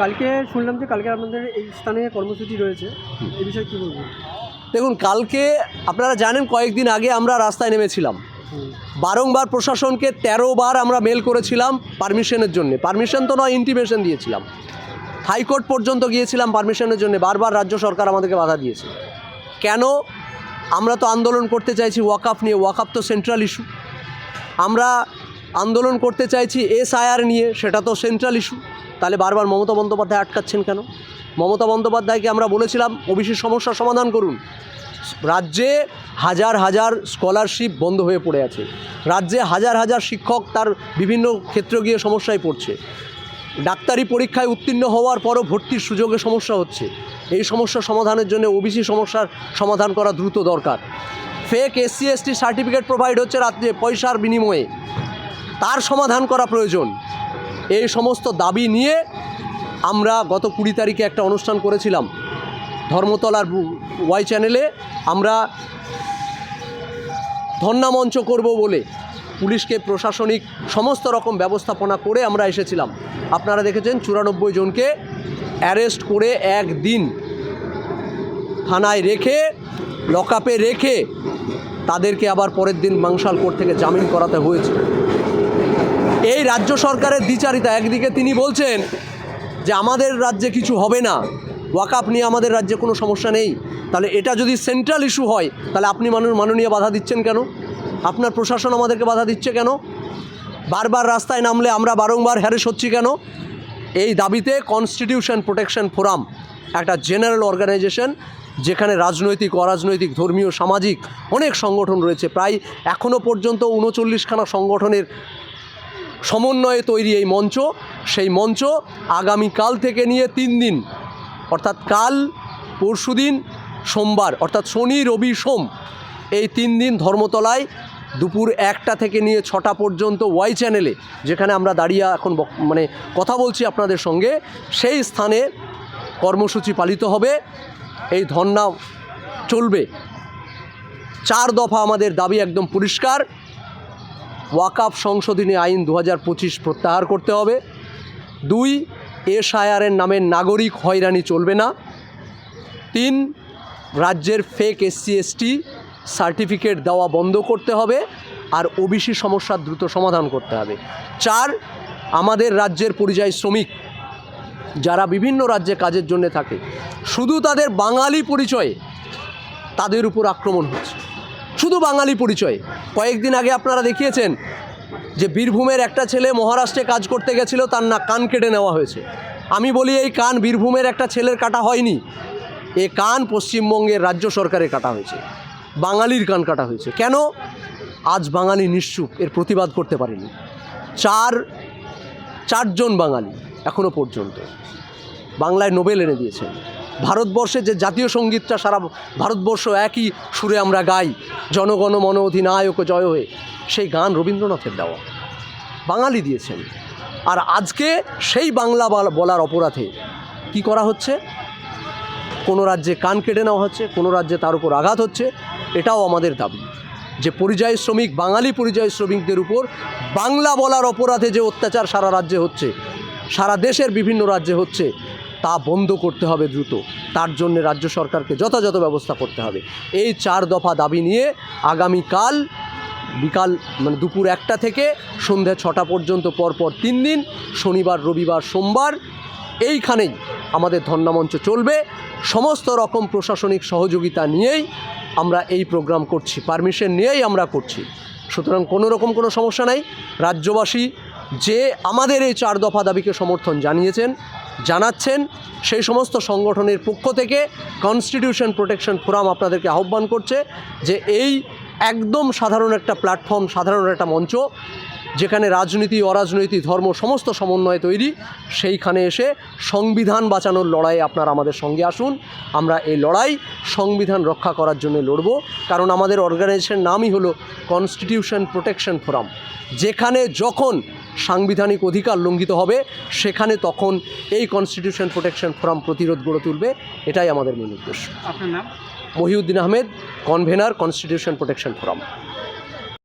কালকে শুনলাম যে কালকে আপনাদের এই স্থানে কর্মসূচি রয়েছে। এই বিষয়ে কী বলবেন? দেখুন কালকে আপনারা জানেন কয়েকদিন আগে আমরা রাস্তায় নেমেছিলাম। বারংবার প্রশাসনকে তেরো বার আমরা মেল করেছিলাম পারমিশনের জন্য। পারমিশন তো নয় ইন্টিমেশন দিয়েছিলাম। হাইকোর্ট পর্যন্ত গিয়েছিলাম পারমিশনের জন্য। বারবার রাজ্য সরকার আমাদেরকে বাধা দিয়েছে। কেন? আমরা তো আন্দোলন করতে চাইছি ওয়াকাফ নিয়ে। ওয়াকাফ তো সেন্ট্রাল ইস্যু আমরা আন্দোলন করতে চাইছি এসআইআর নিয়ে সেটা তো সেন্ট্রাল ইস্যু তাহলে বারবার মমতা বন্দ্যোপাধ্যায় আটকাচ্ছেন কেন? মমতা বন্দ্যোপাধ্যায়কে আমরা বলেছিলাম ওবিসি সমস্যার সমাধান করুন। রাজ্যে হাজার হাজার স্কলারশিপ বন্ধ হয়ে পড়ে আছে। রাজ্যে হাজার হাজার শিক্ষক তার বিভিন্ন ক্ষেত্রে গিয়ে সমস্যায় পড়ছে। ডাক্তারি পরীক্ষায় উত্তীর্ণ হওয়ার পরও ভর্তির সুযোগে সমস্যা হচ্ছে। এই সমস্যা সমাধানের জন্য ওবিসি সমস্যার সমাধান করা দ্রুত দরকার। Fake SC ST certificate provide হচ্ছে রাজ্যে পয়সার বিনিময়ে। তার সমাধান করা প্রয়োজন। এই সমস্ত দাবি নিয়ে আমরা গত কুড়ি তারিখে একটা অনুষ্ঠান করেছিলাম ধর্মতলার ওয়াই চ্যানেলে। আমরা ধর্নামঞ্চ করব বলে পুলিশকে প্রশাসনিক সমস্ত রকম ব্যবস্থাপনা করে আমরা এসেছিলাম। আপনারা দেখেছেন চুরানব্বই জনকে অ্যারেস্ট করে একদিন থানায় রেখে, লকআপে রেখে তাদেরকে আবার পরের দিন মাংসাল কোর্ট থেকে জামিন করাতে হয়েছে। এই রাজ্য সরকারের দ্বিচারিতা। একদিকে তিনি বলছেন যে আমাদের রাজ্যে কিছু হবে না। ওয়াকাপ নিয়ে আমাদের রাজ্যে কোনো সমস্যা নেই। তাহলে এটা যদি সেন্ট্রাল ইস্যু হয়, তাহলে আপনি মানুষ মাননীয় বাধা দিচ্ছেন কেন? আপনার প্রশাসন আমাদেরকে বাধা দিচ্ছে কেন? বারবার রাস্তায় নামলে আমরা বারংবার হ্যারেস হচ্ছি কেন? এই দাবিতে কনস্টিটিউশন প্রোটেকশন ফোরাম একটা জেনারেল অর্গানাইজেশন যেখানে রাজনৈতিক, অরাজনৈতিক, ধর্মীয়, সামাজিক অনেক সংগঠন রয়েছে। প্রায় এখনও পর্যন্ত উনচল্লিশখানা সংগঠনের সমন্বয়ে তৈরি এই মঞ্চ। সেই মঞ্চ আগামীকাল থেকে নিয়ে তিন দিন, অর্থাৎ কাল পরশুদিন সোমবার, অর্থাৎ শনি, রবি, সোম, এই তিন দিন ধর্মতলায় দুপুর একটা থেকে নিয়ে ছটা পর্যন্ত ওয়াই চ্যানেলে, যেখানে আমরা দাঁড়িয়ে এখন মানে কথা বলছি আপনাদের সঙ্গে, সেই স্থানে কর্মসূচি পালিত হবে। এই ধর্না চলবে। চার দফা আমাদের দাবি একদম পরিষ্কার। ওয়াকাফ সংশোধনী আইন দু হাজার পঁচিশ প্রত্যাহার করতে হবে। দুই এসআইআরের নামে নাগরিক হয়রানি চলবে না। তিন, রাজ্যের ফেক এসসি এসটি সার্টিফিকেট দেওয়া বন্ধ করতে হবে আর ওবিসি সমস্যার দ্রুত সমাধান করতে হবে। চার, আমাদের রাজ্যের পরিযায়ী শ্রমিক যারা বিভিন্ন রাজ্যে কাজের জন্য থাকে, শুধু তাদের বাঙালি পরিচয়ে তাদের উপর আক্রমণ হচ্ছে। শুধু বাঙালি পরিচয়। কয়েকদিন আগে আপনারা দেখিয়েছেন যে বীরভূমের একটা ছেলে মহারাষ্ট্রে কাজ করতে গেছিল, তার না কান কেটে নেওয়া হয়েছে। আমি বলি, এই কান বীরভূমের একটা ছেলের কাটা হয়নি। এ কান পশ্চিমবঙ্গের রাজ্য সরকারের কাটা হয়েছে। বাঙালির কান কাটা হয়েছে। কেন? আজ বাঙালি নিশ্চুপ, এর প্রতিবাদ করতে পারেনি। চার, চারজন বাঙালি এখনও পর্যন্ত। বাংলায় নোবেল এনে দিয়েছেন। ভারতবর্ষে যে জাতীয় সঙ্গীতটা সারা ভারতবর্ষ একই সুরে আমরা গাই, জনগণ মন অধিনায়ক জয় হয়ে, সেই গান রবীন্দ্রনাথের দেওয়া। বাঙালি দিয়েছেন। আর আজকে সেই বাংলা বলার অপরাধে কি করা হচ্ছে? কোনো রাজ্যে কান কেটে নেওয়া হচ্ছে, কোনো রাজ্যে তার উপর আঘাত হচ্ছে, এটাও আমাদের দাবি। যে পরিযায়ী শ্রমিক, বাঙালি পরিযায়ী শ্রমিকদের উপর বাংলা বলার অপরাধে যে অত্যাচার সারা রাজ্যে হচ্ছে, সারা দেশের বিভিন্ন রাজ্যে হচ্ছে তা বন্ধ করতে হবে দ্রুত। তার জন্য রাজ্য সরকারকে যথাযথ ব্যবস্থা করতে হবে। এই চার দফা দাবি নিয়ে আগামীকাল বিকাল মানে দুপুর একটা থেকে সন্ধ্যা ছটা পর্যন্ত পরপর তিন দিন, শনিবার, রবিবার, সোমবার এইখানেই আমাদের ধর্নামঞ্চ চলবে। সমস্ত রকম প্রশাসনিক সহযোগিতা নিয়েই আমরা এই প্রোগ্রাম করছি, পারমিশন নিয়েই আমরা করছি। সুতরাং কোনো রকম কোনো সমস্যা নাই। রাজ্যবাসী যে আমাদের এই চার দফা দাবিকে সমর্থন জানিয়েছেন জানাচ্ছেন, সেই সমস্ত সংগঠনের পক্ষ থেকে কনস্টিটিউশন প্রোটেকশন ফোরাম আপনাদেরকে আহ্বান করছে যে এই একদম সাধারণ একটা প্ল্যাটফর্ম সাধারণ একটা মঞ্চ, যেখানে রাজনীতি, অরাজনীতি, ধর্ম, সমস্ত সমন্বয়ে তৈরি, সেইখানে এসে সংবিধান বাঁচানোর লড়াই আপনারা আমাদের সঙ্গে আসুন। আমরা এই লড়াই সংবিধান রক্ষা করার জন্য লড়ব। কারণ আমাদের অর্গানাইজেশন নামই হলো কনস্টিটিউশন প্রোটেকশন ফোরাম যেখানে যখন সাংবিধানিক অধিকার লঙ্ঘিত হবে সেখানে তখন এই কনস্টিটিউশন প্রোটেকশন ফোরাম প্রতিরোধ গড়ে তুলবে এটাই আমাদের মূল উদ্দেশ্য। আপনার নাম? Mohiuddin Ahmed convener constitution protection forum